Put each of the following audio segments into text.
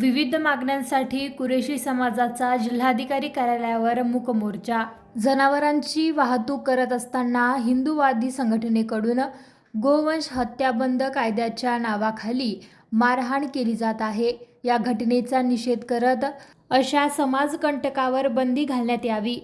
विविध मागण्यांसाठी कुरेशी समाजाचा जिल्हाधिकारी कार्यालयावर मूक मोर्चा जनावरांची वाहतूक करत असताना हिंदूवादी संघटनेकडून गोवंश हत्याबंद कायद्याच्या नावाखाली मारहाण केली जात आहे. या घटनेचा निषेध करत अशा समाजकंटकावर बंदी घालण्यात यावी.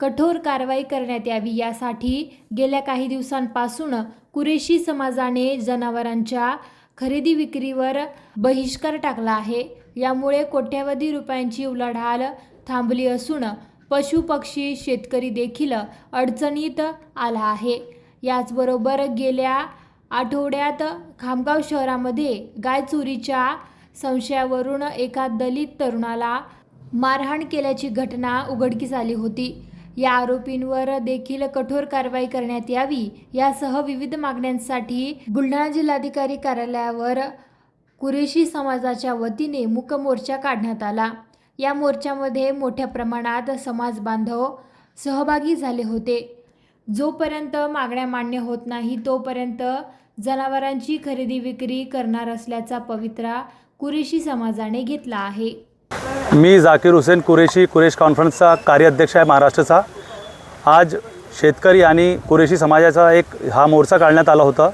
कठोर कारवाई करण्यात यावी यासाठी गेल्या काही दिवसांपासून कुरेशी समाजाने जनावरांच्या खरेदी विक्रीवर बहिष्कार टाकला आहे. यामुळे कोट्यावधी रुपयांची उलाढाल थांबली असून पशु पक्षी शेतकरी देखील अडचणीत आला आहे. याचबरोबर गेल्या आठवड्यात खामगाव शहरामध्ये गाय चोरीच्या संशयावरून एका दलित तरुणाला मारहाण केल्याची घटना उघडकीस आली होती. या आरोपींवर देखील कठोर कारवाई करण्यात यावी यासह विविध मागण्यांसाठी बुलढाणा जिल्हाधिकारी कार्यालयावर कुरेशी समाजाच्या वतीने मूक मोर्चा काढण्यात आला. या मोर्चामध्ये मोठ्या प्रमाणात समाज बांधव सहभागी झाले होते. जोपर्यंत मागण्या मान्य होत नाही तोपर्यंत जनावरांची खरेदी विक्री करणार असल्याचा पवित्रा कुरेशी समाजाने घेतला आहे. मी जाकीर हुसेन कुरेशी कुरेश कॉन्फरन्सचा कार्याध्यक्ष आहे महाराष्ट्राचा. आज शेतकरी आणि कुरेशी समाजाचा एक हा मोर्चा काढण्यात आला होता.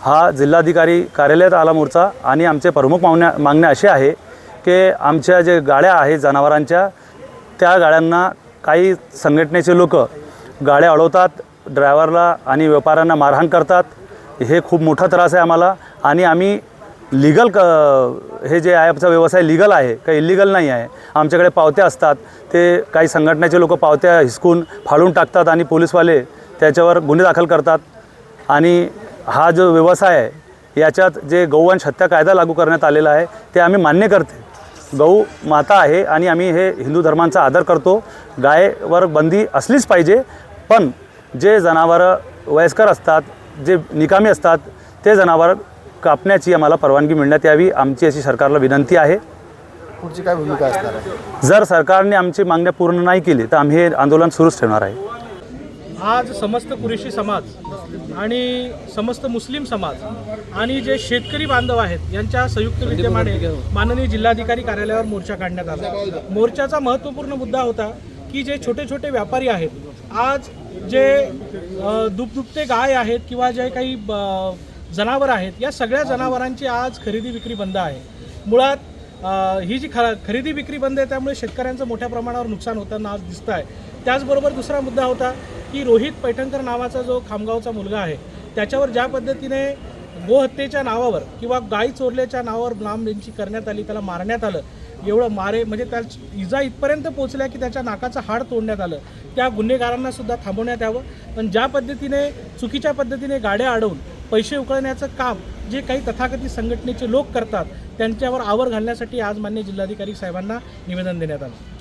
हा जिल्हाधिकारी कार्यालयात आला मोर्चा आणि आमचे प्रमुख मागण्या मागण्या अशी आहे की आमच्या जे गाड्या आहेत जनावरांच्या त्या गाड्यांना काही संघटनेचे लोक गाड्या अडवतात ड्रायव्हरला आणि व्यापाऱ्यांना मारहाण करतात. हे खूप मोठा त्रास आहे आम्हाला आणि आम्ही लिगल क हे जे आहे आमचा व्यवसाय लिगल आहे काही इलिगल नाही आहे. आमच्याकडे पावत्या असतात. ते काही संघटनेचे लोक पावत्या हिसकून फाडून टाकतात आणि पोलीसवाले त्याच्यावर गुन्हे दाखल करतात. आणि हा जो व्यवसाय आहे याच्यात जे गौवंश हत्या कायदा लागू करण्यात आलेला आहे ते आम्ही मान्य करते. गौ माता आहे आणि आम्ही हे हिंदू धर्मांचा आदर करतो. गायवर बंदी असलीच पाहिजे पण जे जनावरं वयस्कर असतात जे निकामी असतात ते जनावर कापण्याची आम्हाला परवानगी मिळण्यात यावी. आमची अशी सरकारला विनंती आहे. पुढची काय भूमिका असणार आहे? जर सरकारने आमची मागण्या पूर्ण नाही केली तर आम्ही हे आंदोलन सुरूच ठेवणार आहे. आज समस्त कुरेशी समाज आणि समस्त मुस्लिम समाज आणि जे शेतकरी बांधव आहेत यांच्या संयुक्त विद्यमाने माननीय जिल्हाधिकारी कार्यालयावर मोर्चा काढण्यात आला. मोर्चाचा महत्त्वपूर्ण मुद्दा होता की जे छोटे छोटे व्यापारी आहेत आज जे अ, दुभदुभते गाय आहेत किंवा जे काही जनावरं आहेत. या सगळ्या जनावरांची आज खरेदी विक्री बंद आहे. मुळात ही जी ख खरेदी विक्री बंद आहे त्यामुळे शेतकऱ्यांचं मोठ्या प्रमाणावर नुकसान होताना आज दिसतं आहे. त्याचबरोबर दुसरा मुद्दा होता की रोहित पैठणकर नावाचा जो खामगावचा मुलगा आहे त्याच्यावर ज्या पद्धतीने गोहत्येच्या नावावर किंवा गाई चोरल्याच्या नावावर लांबेंची करण्यात आली त्याला मारण्यात आलं एवढं मारे म्हणजे त्या इजा इथपर्यंत पोचल्या की त्याच्या नाकाचं हाड तोडण्यात आलं त्या गुन्हेगारांना सुद्धा थांबवण्यात यावं. पण ज्या पद्धतीने चुकीच्या पद्धतीने गाड्या अडवून पैसे उकळण्याचं काम जे काही तथाकथित संघटनेचे लोक करतात त्यांच्यावर आवर घालण्यासाठी आज मान्य जिल्हाधिकारी साहेबांना निवेदन देण्यात आलं.